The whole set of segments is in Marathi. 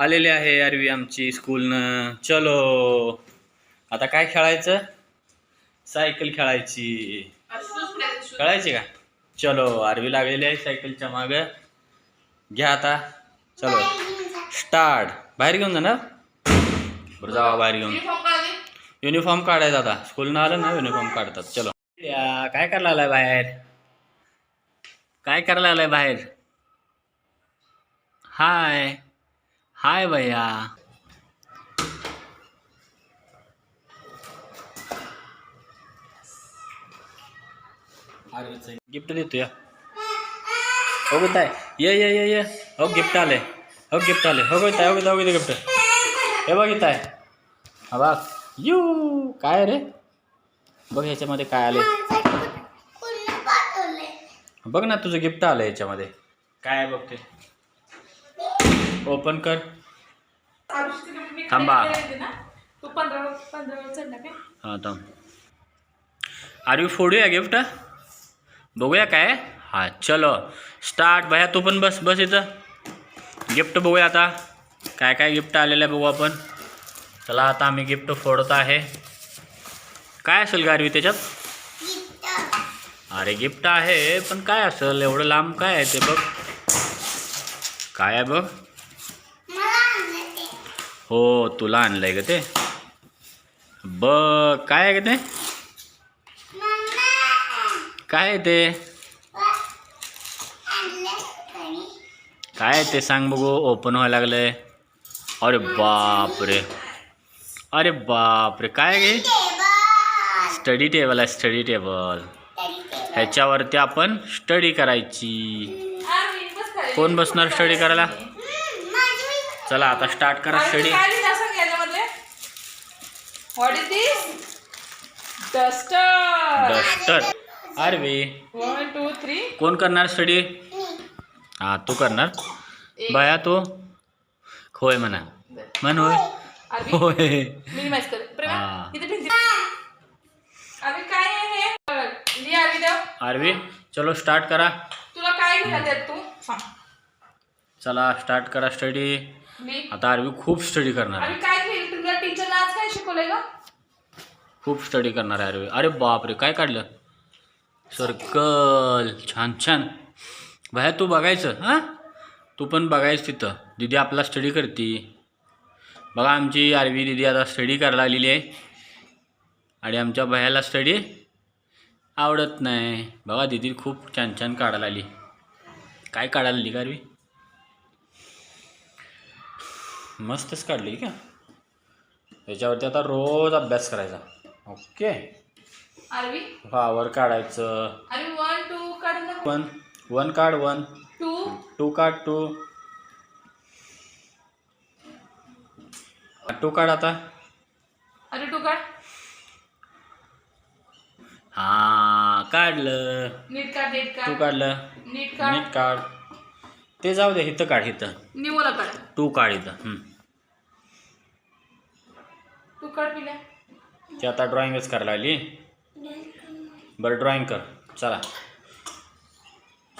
आलेली आहे आरवी आमची स्कूलनं. चलो. आता काय खेळायचं? सायकल खेळायची. खेळायची का? चलो आरवी लागलेली आहे सायकलच्या मागं. घ्या आता. चलो. स्टार्ट. बाहेर घेऊन जाणार बरं जावा बाहेर घेऊन. युनिफॉर्म काढायचा आता. स्कूलनं आलं ना युनिफॉर्म काढतात. चलो. या, काय करायला आलाय बाहेर? काय करायला आलाय बाहेर? हाय. हाय भैया. गिफ्ट देतो या हो गुताय ये ये ये ये. हो गिफ्ट आले. हो गिफ्ट आले. हो गुताय हो गुताय हो गुताय गिफ्ट हे बघ इथं आहे. हा बघ. यू काय रे? बघ ह्याच्यामध्ये काय आले. बघ ना तुझं गिफ्ट आलं याच्यामध्ये. काय आहे बघ ते? ओपन कर. थांबा. हां थांब. आर यू फोडूया गिफ्ट बघूया काय? हां चलो. स्टार्ट भया तू पण बस बस इथं. गिफ्ट बघूया आता. काय काय गिफ्ट आलेलं आहे बघू आपण. चला आता आम्ही गिफ्ट फोडत आहे. काय असेल गारवी त्याच्यात? अरे गिफ्ट आहे पण काय असेल? एवढं लांब काय आहे ते बघ. काय आहे बघ? हो तुला आणलंय का ते. बघ काय आहे का ते? काय आहे ते? काय आहे ते सांग बघू ओपन व्हायला लागलंय. अरे बापरे. अरे बापरे काय आहे स्टडी टेबल आहे स्टडी टेबल ह्याच्यावरती आपण स्टडी करायची. कोण बसणार स्टडी करायला? चला आता स्टार्ट करा what is this duster duster Aarvi one two three कोण करणार स्टडी हा तू करणार. बाया तू? होय म्हणा. म्हण होय. आरवी होय. हा. आरवी चलो स्टार्ट करा. तुला काय तू? चला स्टार्ट करा स्टडी आता आरवी खूप स्टडी करणार आहे. आरवी काय लिहिलं तुला टीचरला आज काय शिकवलंय ग? खूप स्टडी करणार आहे आरवी. अरे बापरे काय काढलं? सर्कल छान छान. बाहेर तू बघायचं हां? तू पण बघायचं तिथं. दिदी आपला स्टडी करते. बघा आमची आरवी दिदी आता स्टडी करायला लागलेली आहे. आणि आमच्या भयाला स्टडी आवडत नाही. बघा दिदी खूप छान छान काढायला आली. काय काढायला आली का आरवी? मस्तच काढली का. त्याच्यावरती आता रोज अभ्यास करायचा. ओके. आरवी? हा वर काढायचं. Aarvi one two one one काढ वन. टू. टू काढ टू. टू काढ आता. आरवी टू काढ. हा काढलं. नीट काढ नीट टू काढ काढलं. नीट काढ. नीट काढ. ते जाऊ दे इथं काढ इथं निवला काढ. टू काढ इथं हम्म. तू काढ पिल्या. ती आता ड्रॉइंगच करायला लागली. बरं ड्रॉइंग कर. चला.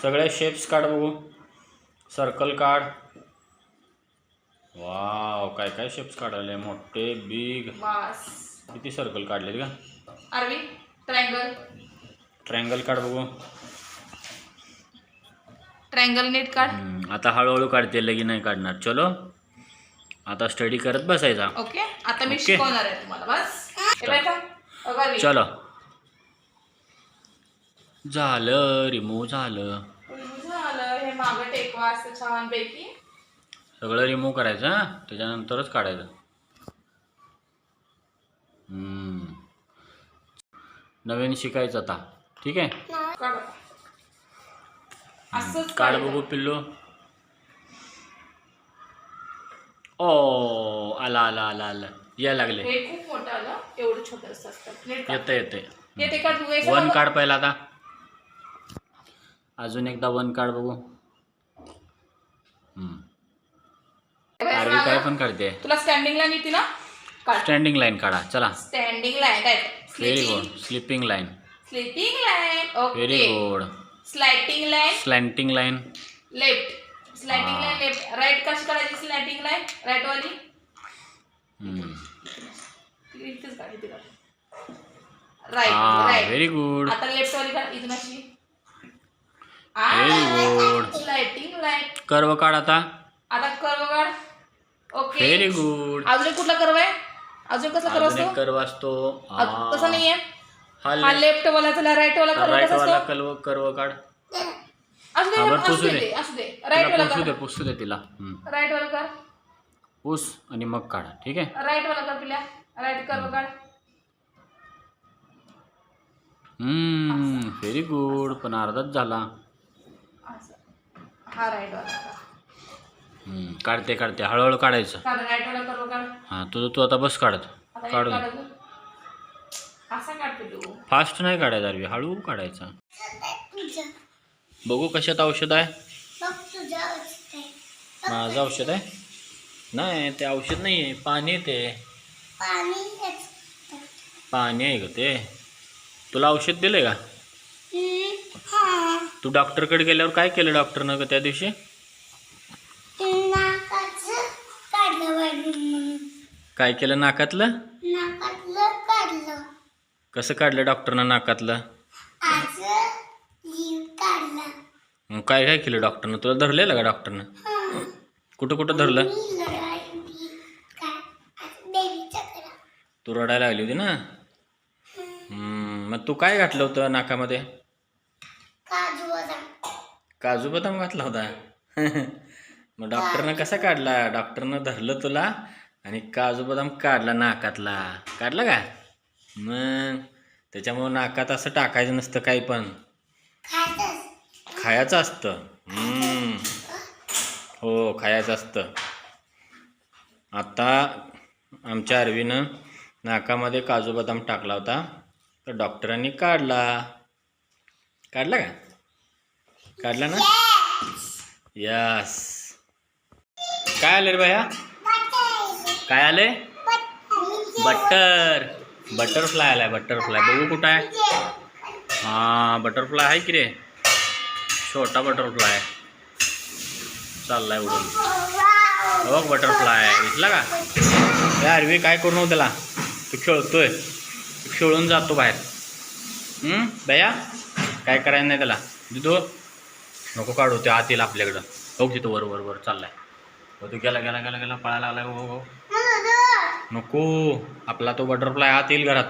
सगळे शेप्स काढ बघू. सर्कल काढ. वाव काय काय शेप्स काढायले? मोठे बिग वास. किती सर्कल काढलेत का आरवी ट्रायंगल ट्रायंगल काढ बघू. ट्रायंगल नीट काढ. हम्म, आता हळूहळू काढते लगी नाही काढणार. चलो. आता स्टडी करत बसायचा. ओके आता मी ओके. शिकवणार आहे तुम्हाला बस. हे. चलो. झालं रिमूव्ह झालं. झालं. हे मागं टेकवा असं छानपैकी. सगळं रिमूव्ह करायचं हां? त्याच्यानंतरच काढायचं. हम्म. नवीन शिकायचं आता. ठीक आहे? काढ. असंच. बघू पिल्लू. ओ आला आला आला आला. या लागले. हे खूप मोठं आलं. एवढं छोटं असतं. नीट काढ. येते येते तू वन. काढ पहिला आता. अजून एकदा वन काढ बघू. हम्म. आरवी. काय पण काढते. तुला स्टँडिंग लाईन येते ना? काढ. स्टँडिंग लाईन काढा. चला. Standing line very good sleeping line sleeping line very okay good slanting line slanting line left slanting हा. लाईन लेफ्ट राईट कशी काढायची स्लाइटिंग लाईटिंग लाय राईट वाली? हम्म. इथेच काढ इथे काढ. राईट राईट व्हेरी गुड आता लेफ्ट वाली काढ इथून अशी. Very good. Lighting light curve काढ आता. आता कर्व काढ. ओके व्हेरी गुड अजून एक कुठला कर्व आहे? अजून कसला कर्व असतो? कर्व असतो. अजून- तसा नाहीये? हा लेफ्ट वाला चला राईट वाला कर्व राईट कसा वाला असतो कर्व कर्व काढ. असू दे हा, बरं, असू पुसू दे दे. ते, असू दे. राईट तिला वाला पुसू दे कर पुसू दे तिला. हम्म. राईट वाला कर. पुस आणि मग काढा ठीक आहे? राईट वाला कर पिल्या. राईट कर्व काढ हम्म व्हेरी गुड पण अर्धाच झाला. असं. हा राईट वाला कर. हम्म, काढते काढते. हळूहळू काढायचं. काढ राईट वाला कर्व काढ हा तुझं तू आता बस काढत. आता एक काढून. काढ अजून. असा काढ पिलू फास्ट नाही काढायचं अरवी हळू काढायचा. बघू कशात औषध आहे. माझं औषध आहे? नाही ते औषध नाही आहे. पाणी ते. पाणी आहे ग ते. तुला औषध दिलंय का? तू डॉक्टरकडे गेल्यावर काय केलं डॉक्टरनं ग त्या दिवशी? काय केलं नाकातलं? कसं काढलं डॉक्टरनं नाकातलं? मग काय काय केलं डॉक्टरनं? तुला धरलेलं का डॉक्टरनं? कुठं कुठं धरलं? तू रडायला लागली होती ना? मग तू काय घातलं होतं नाकामध्ये? काजू बदाम घातला होता. मग डॉक्टरनं कसा काढला? डॉक्टरनं धरलं तुला आणि काजू बदाम काढला नाकातला. काढला का? मग त्याच्यामुळं नाकात असं टाकायचं नसतं काही पण. खायचं असतं. हो खायचं असतं. आता आमच्या अरवीनं नाकामध्ये काजू बदाम टाकला होता. तर डॉक्टरांनी काढला. काढला का? काढला ना? यस काय आले रे भैया? काय आले बटर बटरफ्लाय आलाय बटरफ्लाय बघू कुठं आहे? हां बटरफ्लाय आहे की रे? छोटा बटरफ्लाय चाललाय उडून. बघ बटरफ्लाय दिसला का? या अरवी काय करू त्याला. तू खेळतोय. तू खेळून जातो बाहेर. दया? काय करायचं नाही त्याला. दिदो नको काढू ते आत येईल आपल्याकडं. बघ तिथं वर वर वर चाललाय. हो तू गेला गेला गेला गेला पळायला लागलाय हो हो, हो. नको. आपला तो बटरफ्लाय आत येईल घरात.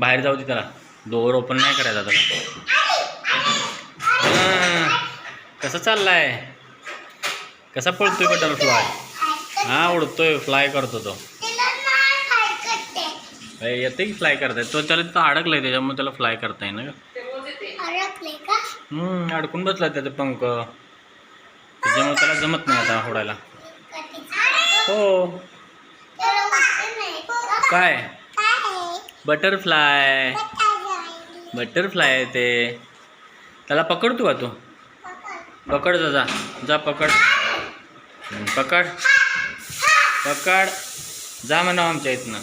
बाहेर जाऊ दे त्याला. डोअर ओपन नाही करायचा त्याला. कसं चाललाय? कसा पळतोय बटरफ्लाय हा उडतोय फ्लाय करतो तो. येते की फ्लाय करताय? तो त्याला तिथं अडकलाय त्याच्यामुळे त्याला फ्लाय करता येईना का हम्म अडकून बसला त्याचा पंख. त्याच्यामुळे त्याला जमत नाही आता उडायला हो. काय? बटरफ्लाय बटरफ्लाय आहे ते. त्याला पकडतो का तू? पकड जा जा जा पकड. पकड. पकड. जा म्हणा आमच्या इथनं.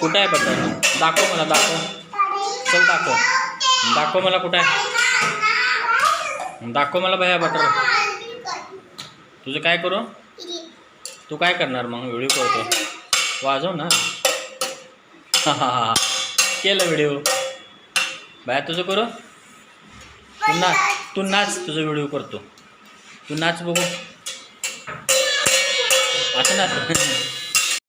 कुठं आहे पकड? दाखव मला दाखव. चल दाखव. दाखव मला कुठं आहे. दाखव मला भैया बटर तुझं काय करू? तू काय करणार मग? व्हिडिओ करतो वाजव ना. हा हा हा केलं व्हिडिओ बाया तुझं करू? तू नाच तू नाच तुझा व्हिडिओ करतो. तू नाच बघू. असं नाच.